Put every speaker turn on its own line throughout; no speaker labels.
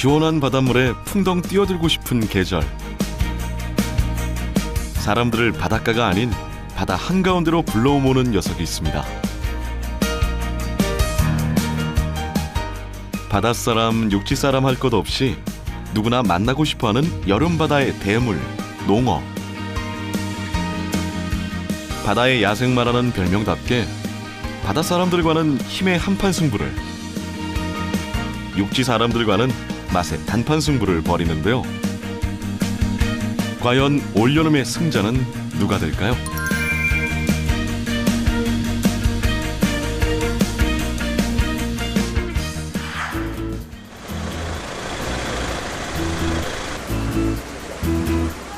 시원한 바닷물에 풍덩 뛰어들고 싶은 계절. 사람들을 바닷가가 아닌 바다 한가운데로 불러오는 녀석이 있습니다. 바닷사람, 육지사람 할 것 없이 누구나 만나고 싶어하는 여름바다의 대물, 농어. 바다의 야생마라는 별명답게 바닷사람들과는 힘의 한판 승부를 육지 사람들과는 맛의 단판 승부를 벌이는데요. 과연 올여름의 승자는 누가 될까요?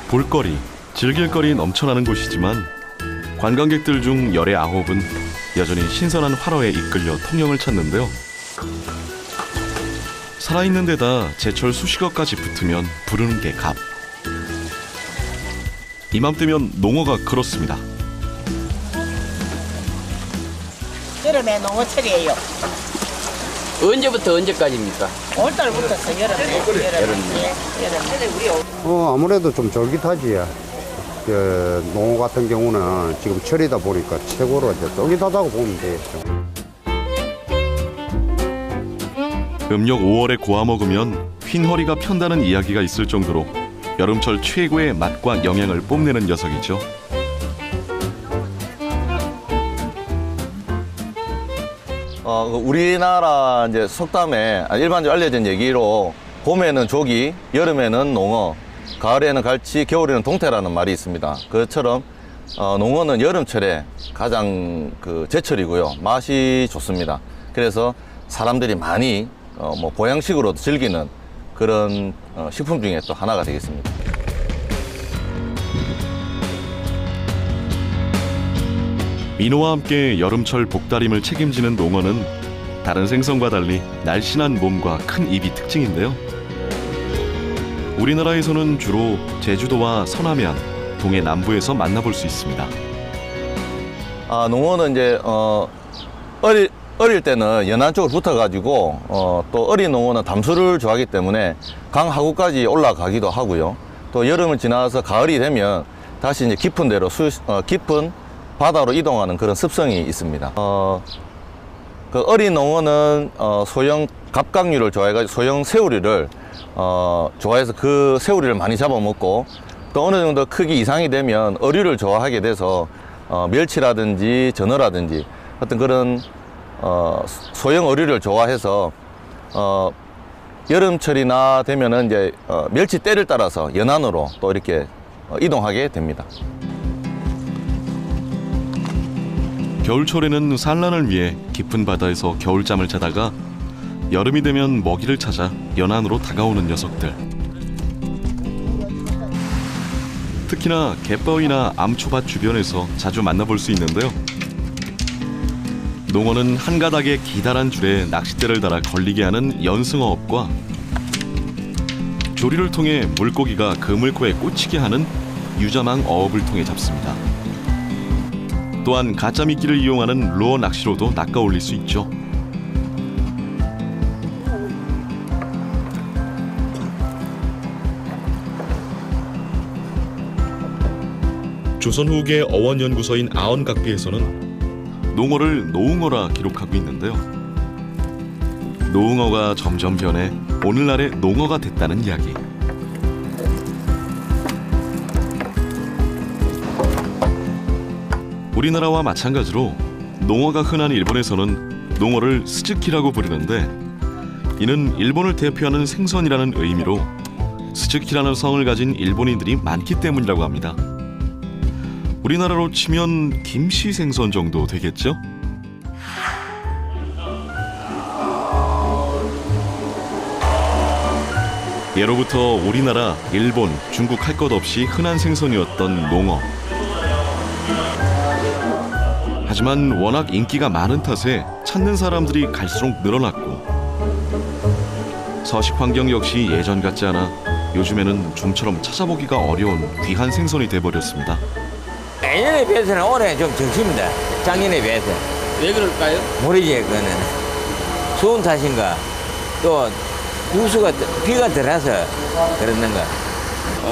볼거리, 즐길거리 넘쳐나는 곳이지만 관광객들 중 열의 아홉은 여전히 신선한 활어에 이끌려 통영을 찾는데요. 살아있는 데다 제철 수식어까지 붙으면 부르는 게 값. 이맘때면 농어가 그렇습니다.
여름에 농어철이에요.
언제부터 언제까지입니까?
5월달부터 여름에. 여름에.
여름에.
예, 여름에.
어, 아무래도 좀 쫄깃하지. 그 농어 같은 경우는 지금 철이다 보니까 최고로 이제 쫄깃하다고 보면 되겠죠.
음력 5월에 고아 먹으면 흰 허리가 편다는 이야기가 있을 정도로 여름철 최고의 맛과 영양을 뽐내는 녀석이죠.
어, 그 우리나라 이제 속담에 일반적으로 알려진 얘기로 봄에는 조기, 여름에는 농어, 가을에는 갈치, 겨울에는 동태라는 말이 있습니다. 그처럼 어, 농어는 여름철에 가장 그 제철이고요. 맛이 좋습니다. 그래서 사람들이 많이 어, 뭐 보양식으로도 즐기는 그런 어, 식품 중에 또 하나가 되겠습니다.
민호와 함께 여름철 복다림을 책임지는 농어는 다른 생선과 달리 날씬한 몸과 큰 입이 특징인데요. 우리나라에서는 주로 제주도와 서남해안, 동해 남부에서 만나볼 수 있습니다.
아, 농어는 이제 어 어릴 어릴 때는 연안 쪽으로 붙어가지고 어, 또 어린 농어는 담수를 좋아하기 때문에 강 하구까지 올라가기도 하고요. 또 여름을 지나서 가을이 되면 다시 이제 깊은 데로 수, 어, 깊은 바다로 이동하는 그런 습성이 있습니다. 어, 그 어린 농어는 어, 소형 갑각류를 좋아해가지고 소형 새우리를 어, 좋아해서 그 새우리를 많이 잡아먹고 또 어느 정도 크기 이상이 되면 어류를 좋아하게 돼서 어, 멸치라든지 전어라든지 어떤 그런 어, 소형 어류를 좋아해서 어, 여름철이나 되면은 이제 어, 멸치 때를 따라서 연안으로 또 이렇게 어, 이동하게 됩니다.
겨울철에는 산란을 위해 깊은 바다에서 겨울잠을 자다가 여름이 되면 먹이를 찾아 연안으로 다가오는 녀석들. 특히나 갯바위나 암초밭 주변에서 자주 만나볼 수 있는데요. 농어는 한 가닥의 기다란 줄에 낚싯대를 달아 걸리게 하는 연승어업과 조리를 통해 물고기가 그물코에 꽂히게 하는 유자망 어업을 통해 잡습니다. 또한 가짜 미끼를 이용하는 루어 낚시로도 낚아 올릴 수 있죠. 조선 후기의 어원 연구소인 아언각비에서는 농어를 노웅어라 기록하고 있는데요. 노웅어가 점점 변해 오늘날의 농어가 됐다는 이야기. 우리나라와 마찬가지로 농어가 흔한 일본에서는 농어를 스즈키라고 부르는데 이는 일본을 대표하는 생선이라는 의미로 스즈키라는 성을 가진 일본인들이 많기 때문이라고 합니다. 우리나라로 치면 김씨 생선 정도 되겠죠? 예로부터 우리나라, 일본, 중국 할 것 없이 흔한 생선이었던 농어. 하지만 워낙 인기가 많은 탓에 찾는 사람들이 갈수록 늘어났고 서식 환경 역시 예전 같지 않아 요즘에는 좀처럼 찾아보기가 어려운 귀한 생선이 돼버렸습니다.
내년에 비해서는 올해 좀 적습니다. 작년에 비해서.
왜 그럴까요?
모르지, 그거는. 추운 탓인가. 또, 구수가 비가 들어서 그러는 거.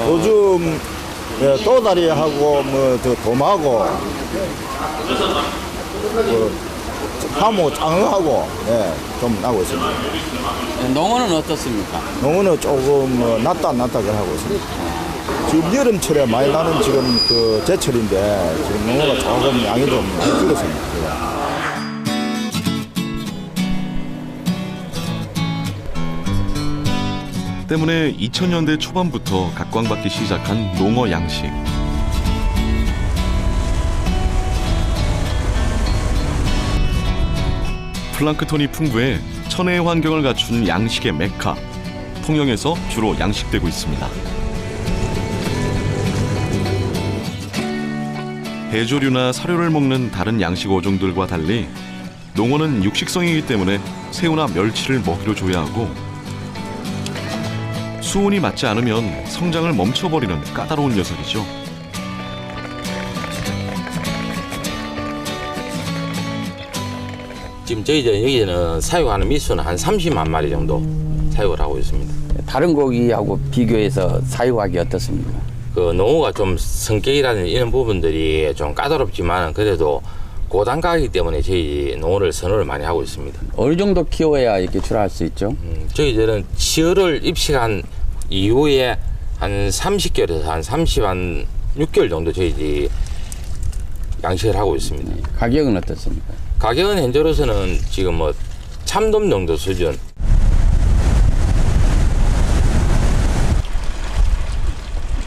요즘 예, 또다리하고 뭐저 도마고 그 하모 장어하고 예, 좀 나고 있습니다.
농어는 어떻습니까?
농어는 조금 뭐 낫다 낫다 그래 하고 있습니다. 지금 여름철에 많이 나는 지금 그 제철인데 지금 농어가 조금 양이 좀 줄었습니다.
때문에 2000년대 초반부터 각광받기 시작한 농어 양식. 플랑크톤이 풍부해 천혜의 환경을 갖춘 양식의 메카. 통영에서 주로 양식되고 있습니다. 해조류나 사료를 먹는 다른 양식 어종들과 달리 농어는 육식성이기 때문에 새우나 멸치를 먹이로 줘야 하고 수온이 맞지 않으면 성장을 멈춰버리는 까다로운 녀석이죠.
지금 저희들 여기는 사육하는 미수는 한 30만 마리 정도 사육을 하고 있습니다.
다른 고기하고 비교해서 사육하기 어떻습니까?
그 농어가 좀 성격이라는 이런 부분들이 좀 까다롭지만 그래도 고단가이기 때문에 저희 농어를 선호를 많이 하고 있습니다.
어느 정도 키워야 이렇게 출하할 수 있죠?
음, 저희들은 치어를 입식한 이후에 한 30개월에서 한 30, 한 6개월 정도 저희들이 양식을 하고 있습니다.
가격은 어떻습니까?
가격은 현재로서는 지금 뭐 참돔 정도 수준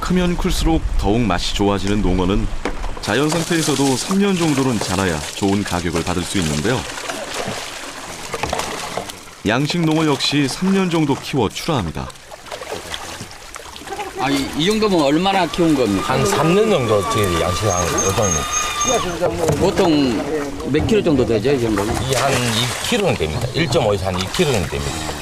크면 클수록 더욱 맛이 좋아지는 농어는 자연 상태에서도 3년 정도는 자라야 좋은 가격을 받을 수 있는데요. 양식 농어 역시 3년 정도 키워 출하합니다.
아, 이, 이 정도면 얼마나 키운 겁니까?
한 3년 정도 저희들이 양식하는 요정입니다.
보통 몇 킬로 정도 되죠, 이 정도면?
이게 한 2kg는 됩니다. 1.5에서 한 2kg는 됩니다.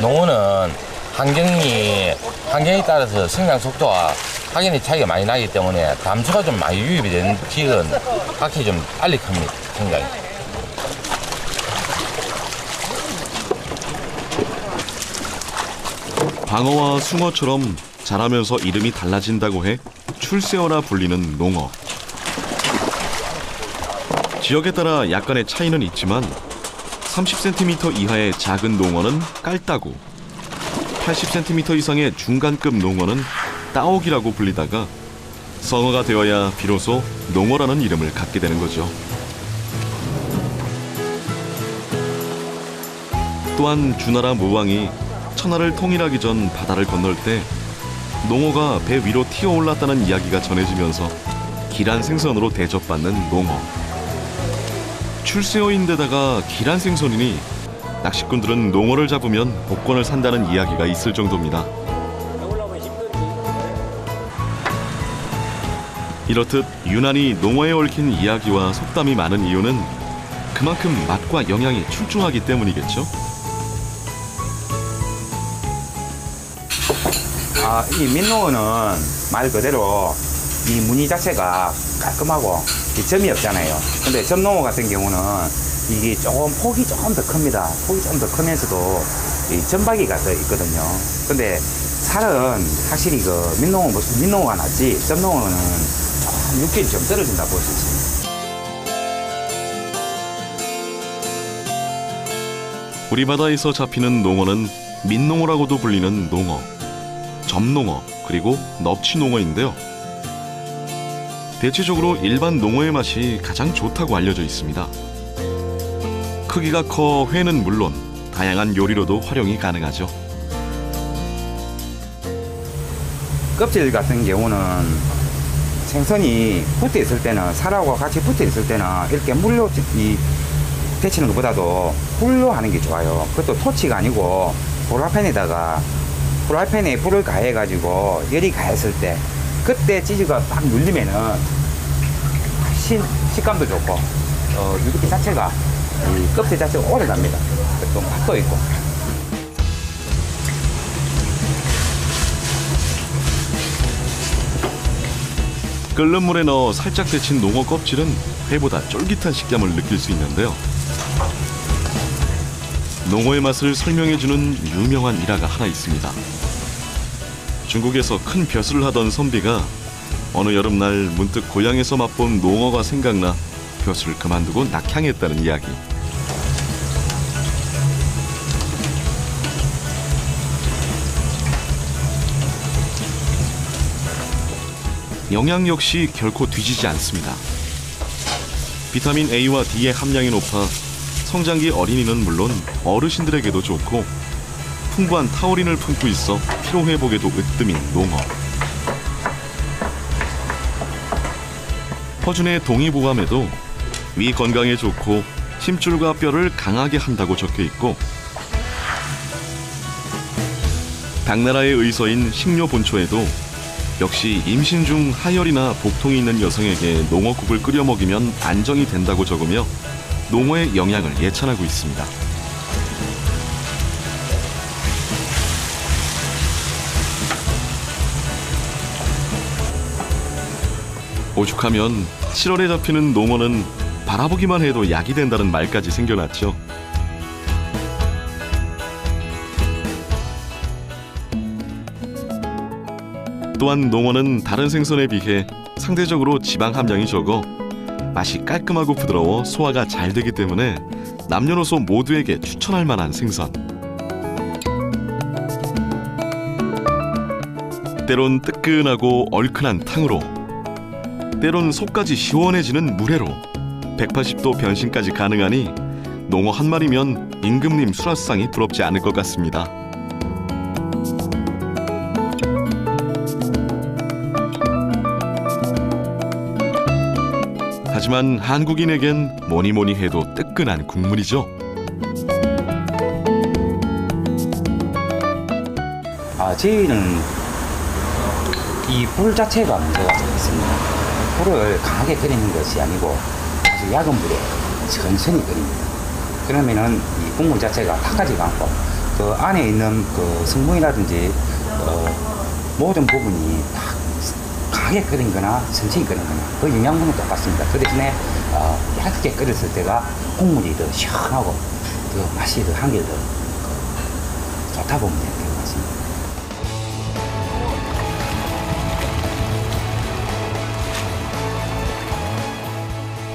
농어는 환경이, 환경에 따라서 성장 속도와 확연히 차이가 많이 나기 때문에 담수가 좀 많이 유입이 되는 지역은 확실히 좀 빨리 큽니다. 성장이.
방어와 숭어처럼 자라면서 이름이 달라진다고 해 출세어라 불리는 농어. 지역에 따라 약간의 차이는 있지만 30cm 이하의 작은 농어는 깔따구, 80cm 이상의 중간급 농어는 따옥이라고 불리다가 성어가 되어야 비로소 농어라는 이름을 갖게 되는 거죠. 또한 주나라 무왕이 천하를 통일하기 전 바다를 건널 때 농어가 배 위로 튀어 올랐다는 이야기가 전해지면서 기란 생선으로 대접받는 농어. 출세어인데다가 기란 생선이니 낚시꾼들은 농어를 잡으면 복권을 산다는 이야기가 있을 정도입니다. 이렇듯 유난히 농어에 얽힌 이야기와 속담이 많은 이유는 그만큼 맛과 영양이 출중하기 때문이겠죠.
아, 이 민농어는 말 그대로 이 무늬 자체가 깔끔하고 이 점이 없잖아요. 근데 점농어 같은 경우는 이게 조금 폭이 조금 더 큽니다. 폭이 좀 더 크면서도 이 점박이가 더 있거든요. 근데 살은 확실히 그 민농어, 민농어가 낫지 점농어는 좀 육질이 좀 떨어진다 볼 수 있습니다.
우리 바다에서 잡히는 농어는 민농어라고도 불리는 농어, 점농어, 그리고 넙치농어인데요. 대체적으로 일반 농어의 맛이 가장 좋다고 알려져 있습니다. 크기가 커 회는 물론 다양한 요리로도 활용이 가능하죠.
껍질 같은 경우는 생선이 붙어 있을 때는 살하고 같이 붙어 있을 때는 이렇게 물로 이 데치는 것보다도 불로 하는 게 좋아요. 그것도 토치가 아니고 프라이팬에다가 프라이팬에 불을 가해 가지고 열이 가했을 때 그때 치즈가 딱 눌리면은 훨씬 식감도 좋고 어, 이렇게 자체가 이 껍질 자체가 오래 갑니다. 또 맛도 있고.
끓는 물에 넣어 살짝 데친 농어 껍질은 회보다 쫄깃한 식감을 느낄 수 있는데요. 농어의 맛을 설명해주는 유명한 일화가 하나 있습니다. 중국에서 큰 벼슬을 하던 선비가 어느 여름날 문득 고향에서 맛본 농어가 생각나 벼슬을 그만두고 낙향했다는 이야기. 영양 역시 결코 뒤지지 않습니다. 비타민 A와 D의 함량이 높아 성장기 어린이는 물론 어르신들에게도 좋고 풍부한 타우린을 품고 있어 피로 회복에도 으뜸인 농어. 허준의 동의보감에도 위 건강에 좋고 심줄과 뼈를 강하게 한다고 적혀 있고 당나라의 의서인 식료본초에도 역시 임신 중 하열이나 복통이 있는 여성에게 농어국을 끓여 먹이면 안정이 된다고 적으며 농어의 영양을 예찬하고 있습니다. 오죽하면 7월에 잡히는 농어는 바라보기만 해도 약이 된다는 말까지 생겨났죠. 또한 농어는 다른 생선에 비해 상대적으로 지방 함량이 적어 맛이 깔끔하고 부드러워 소화가 잘 되기 때문에 남녀노소 모두에게 추천할 만한 생선. 때론 뜨끈하고 얼큰한 탕으로, 때론 속까지 시원해지는 물회로 180도 변신까지 가능하니 농어 한 마리면 임금님 수라상이 부럽지 않을 것 같습니다. 하지만 한국인에겐 뭐니 뭐니 해도 뜨끈한 국물이죠.
아, 저희는 이 불 자체가 문제가 좀 있습니다. 불을 강하게 끓이는 것이 아니고 아주 약은 불에 천천히 끓입니다. 그러면은 이 국물 자체가 탁하지가 않고 그 안에 있는 그 성분이라든지 어, 모든 부분이 다 강하게 끓인 거나 천천히 끓인 거나 그 영양분은 똑같습니다. 그 대신에 어, 얇게 끓였을 때가 국물이 더 시원하고 더 맛이 더 한결 더 그, 좋다 보면 같습니다.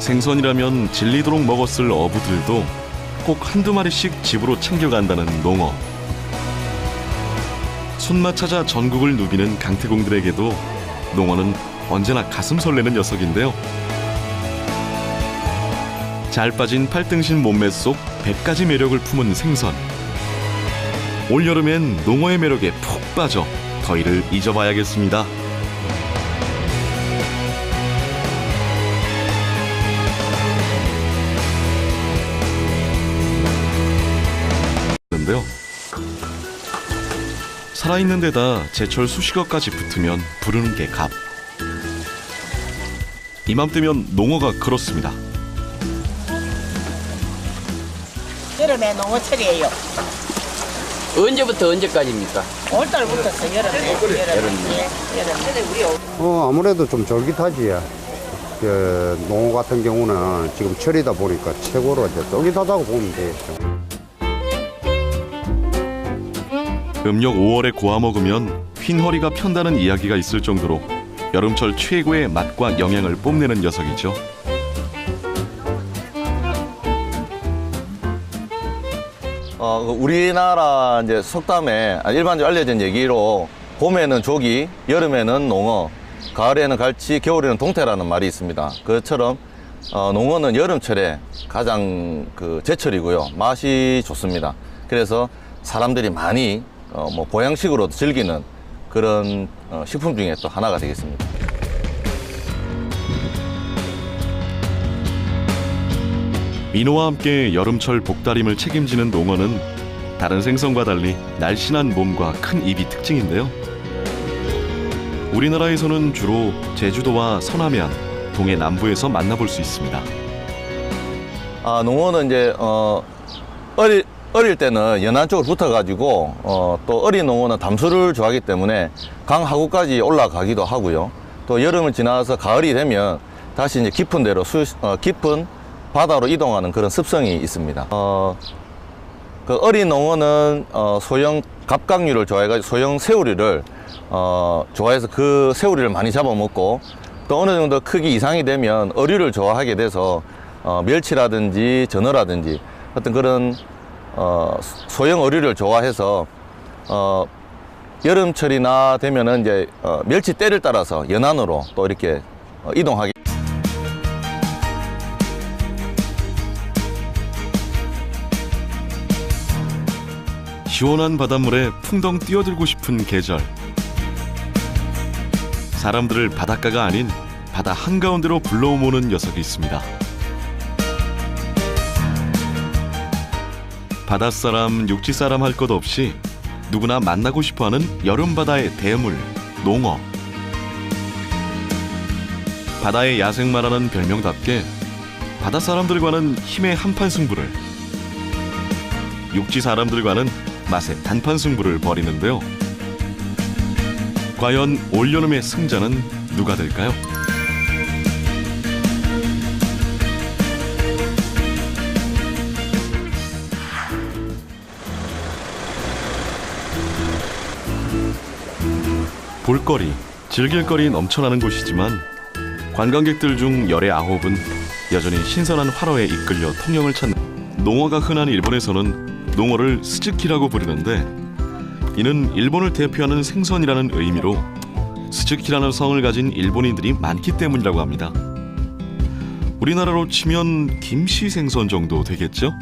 생선이라면 질리도록 먹었을 어부들도 꼭 한두 마리씩 집으로 챙겨간다는 농어. 손맛 찾아 전국을 누비는 강태공들에게도 농어는 언제나 가슴 설레는 녀석인데요. 잘 빠진 팔등신 몸매 속 100가지 매력을 품은 생선. 올 여름엔 농어의 매력에 푹 빠져 더위를 잊어봐야겠습니다. 살아있는 데다 제철 수식어까지 붙으면 부르는 게 값. 이맘때면 농어가 그렇습니다.
여름에 농어철이에요.
언제부터 언제까지입니까?
5월달부터 여름에. 여름에. 예, 여름에.
어, 아무래도 좀 쫄깃하지. 그 농어 같은 경우는 지금 철이다 보니까 최고로 이제 쫄깃하다고 보면 되겠죠.
음력 5월에 고아 먹으면 흰 허리가 편다는 이야기가 있을 정도로 여름철 최고의 맛과 영양을 뽐내는 녀석이죠.
어, 그 우리나라 이제 속담에 아, 일반적으로 알려진 얘기로 봄에는 조기, 여름에는 농어, 가을에는 갈치, 겨울에는 동태라는 말이 있습니다. 그처럼 어, 농어는 여름철에 가장 그 제철이고요. 맛이 좋습니다. 그래서 사람들이 많이 어, 뭐 보양식으로 즐기는 그런 어, 식품 중에 또 하나가 되겠습니다.
민호와 함께 여름철 복다림을 책임지는 농어는 다른 생선과 달리 날씬한 몸과 큰 입이 특징인데요. 우리나라에서는 주로 제주도와 서남해안, 동해 남부에서 만나볼 수 있습니다.
아, 농어는 이제 어 어릴 어릴 때는 연안 쪽으로 붙어가지고 어, 또 어린 농어는 담수를 좋아하기 때문에 강 하구까지 올라가기도 하고요. 또 여름을 지나서 가을이 되면 다시 이제 깊은 데로 수, 어, 깊은 바다로 이동하는 그런 습성이 있습니다. 어, 그 어린 농어는 어, 소형 갑각류를 좋아해가지고 소형 새우리를 어, 좋아해서 그 새우리를 많이 잡아먹고 또 어느 정도 크기 이상이 되면 어류를 좋아하게 돼서 어, 멸치라든지 전어라든지 어떤 그런 어, 소형 어류를 좋아해서 어, 여름철이나 되면은 이제 어, 멸치 때를 따라서 연안으로 또 이렇게 어, 이동하게.
시원한 바닷물에 풍덩 뛰어들고 싶은 계절. 사람들을 바닷가가 아닌 바다 한가운데로 불러오는 녀석이 있습니다. 바닷사람, 육지사람 할 것 없이 누구나 만나고 싶어하는 여름바다의 대물, 농어. 바다의 야생마라는 별명답게 바다 사람들과는 힘의 한판 승부를 육지 사람들과는 맛의 단판 승부를 벌이는데요. 과연 올여름의 승자는 누가 될까요? 볼거리, 즐길거리 넘쳐나는 곳이지만 관광객들 중 열의 아홉은 여전히 신선한 활어에 이끌려 통영을 찾는 농어가 흔한 일본에서는 농어를 스즈키라고 부르는데 이는 일본을 대표하는 생선이라는 의미로 스즈키라는 성을 가진 일본인들이 많기 때문이라고 합니다. 우리나라로 치면 김씨 생선 정도 되겠죠?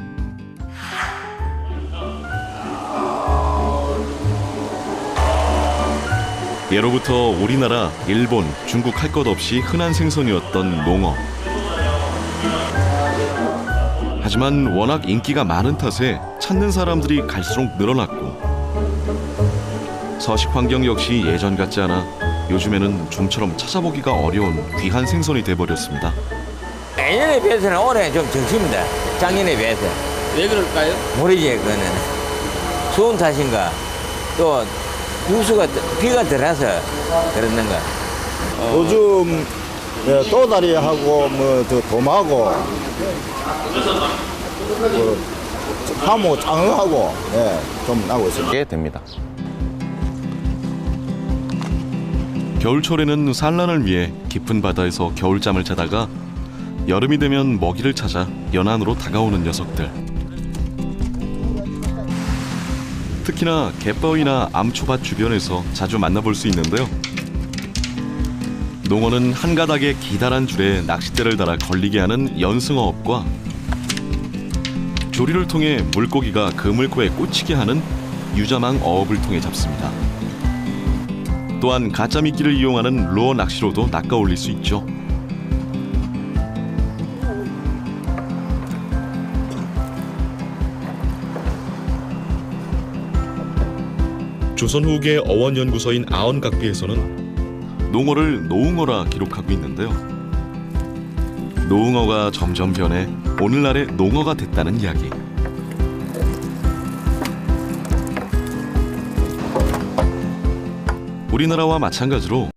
예로부터 우리나라, 일본, 중국 할 것 없이 흔한 생선이었던 농어. 하지만 워낙 인기가 많은 탓에 찾는 사람들이 갈수록 늘어났고 서식 환경 역시 예전 같지 않아 요즘에는 좀처럼 찾아보기가 어려운 귀한 생선이 돼버렸습니다.
내년에 비해서는 올해 좀 적습니다. 작년에 비해서.
왜 그럴까요?
모르지, 그거는. 수온 탓인가. 또, 육수가, 비가 들어서 그랬는가.
요즘 예, 또다리하고 뭐저 도마하고 그 하모 장어하고 예, 좀 나고 있습니다.
게 됩니다.
겨울철에는 산란을 위해 깊은 바다에서 겨울잠을 자다가 여름이 되면 먹이를 찾아 연안으로 다가오는 녀석들. 특히나 갯바위나 암초밭 주변에서 자주 만나볼 수 있는데요. 농어는 한 가닥의 기다란 줄에 낚싯대를 달아 걸리게 하는 연승어업과 조리를 통해 물고기가 그물코에 꽂히게 하는 유자망 어업을 통해 잡습니다. 또한 가짜 미끼를 이용하는 루어 낚시로도 낚아 올릴 수 있죠. 조선 후기의 어원 연구소인 아언각비에서는 농어를 노응어라 기록하고 있는데요. 노응어가 점점 변해 오늘날의 농어가 됐다는 이야기. 우리나라와 마찬가지로